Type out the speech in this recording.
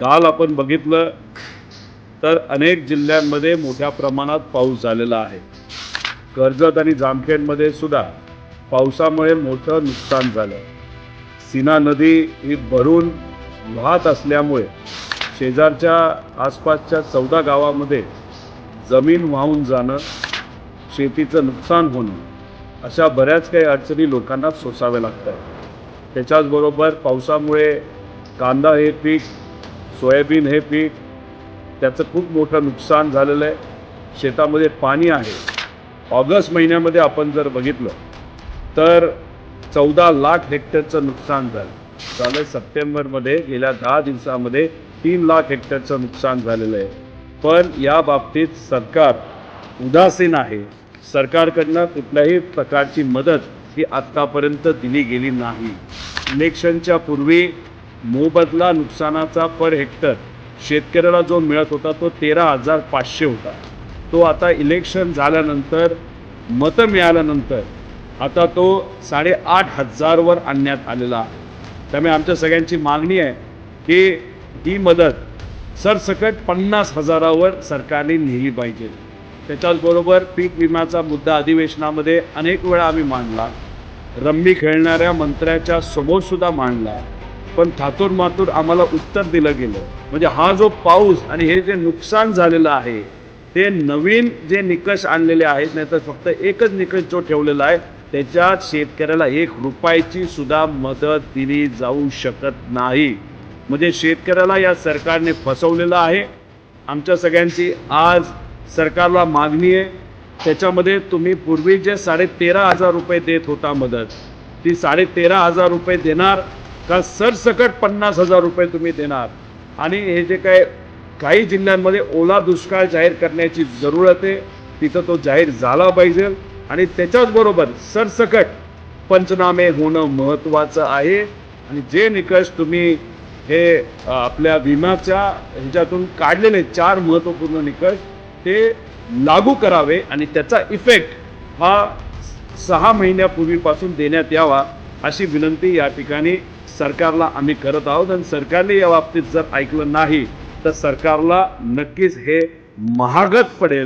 काल आपण बघितलं तर अनेक जिल्ह्यांमध्ये मोठ्या प्रमाणात पाऊस झालेला आहे. कर्जत आणि जामखेडमध्ये सुद्धा पावसामुळे मोठं नुकसान झालं. सीना नदी ही भरून वाहत असल्यामुळे शेजारच्या आसपासच्या चौदा गावामध्ये जमीन वाहून जाणं शेतीचं नुकसान होणं अशा बऱ्याच काही अडचणी लोकांना सोसाव्या लागतात. त्याच्याचबरोबर पावसामुळे कांदा हे पीक सोयाबीन हे पीक त्याचं खूप मोठं नुकसान झालेलं आहे. शेतामध्ये पाणी आहे. ऑगस्ट महिन्यामध्ये आपण जर बघितलं तर चौदा लाख हेक्टरचं नुकसान झालं. झालं सप्टेंबरमध्ये गेल्या दहा दिवसामध्ये तीन लाख हेक्टरचं नुकसान झालेलं आहे. पण या बाबतीत सरकार उदासीन आहे. सरकारकडनं कुठल्याही प्रकारची मदत ही आत्तापर्यंत दिली गेली नाही. इलेक्शनच्या पूर्वी मोबदला नुकसानाचा पर हेक्टर. शेतकऱ्याला जो मिळत होता तो तेरा हजार पाचशे होता. तो आता इलेक्शन झाल्यानंतर मतं मिळाल्यानंतर आता तो साडेआठ हजारवर आणण्यात आलेला त्यामुळे आमच्या सगळ्यांची मागणी आहे की ही मदत सरसकट पन्नास हजारावर सरकारने नेली पाहिजे. त्याच्याचबरोबर पीक विम्याचा मुद्दा अधिवेशनामध्ये अनेक वेळा आम्ही मांडला. रम्मी खेळणाऱ्या मंत्र्याच्या समोरसुद्धा मांडला मांडला. पण थातूर मातूर आम्हाला उत्तर दिलं गेलं. म्हणजे हा जो पाऊस आणि हे जे नुकसान झालेलं आहे ते नवीन जे निकष आणलेले आहेत नाही तर फक्त एकच निकष जो ठेवलेला आहे त्याच्यात शेतकऱ्याला एक रुपयाची सुद्धा मदत दिली जाऊ शकत नाही. म्हणजे शेतकऱ्याला या सरकारने फसवलेलं आहे. आमच्या सगळ्यांची आज सरकारला मागणी आहे. त्याच्यामध्ये तुम्ही पूर्वी जे साडेतेरा हजार रुपये देत होता मदत ती साडेतेरा हजार रुपये देणार का सरसकट पन्नास हजार रुपये तुम्ही देणार? आणि हे जे काय काही जिल्ह्यांमध्ये ओला दुष्काळ जाहीर करण्याची जरूरत आहे तिथं तो जाहीर झाला पाहिजे. आणि त्याच्याचबरोबर सरसकट पंचनामे होणं महत्त्वाचं आहे. आणि जे निकष तुम्ही हे आपल्या विम्याच्या ह्याच्यातून काढलेले चार महत्त्वपूर्ण निकष ते लागू करावे आणि त्याचा इफेक्ट हा सहा महिन्यापूर्वीपासून देण्यात यावा. अशी विनंती या ठिकाणी सरकारला आम्ही करत आहोत. आणि सरकारने या बाबतीत जर ऐकलं नाही तर सरकारला नक्कीच हे महागत पडेल.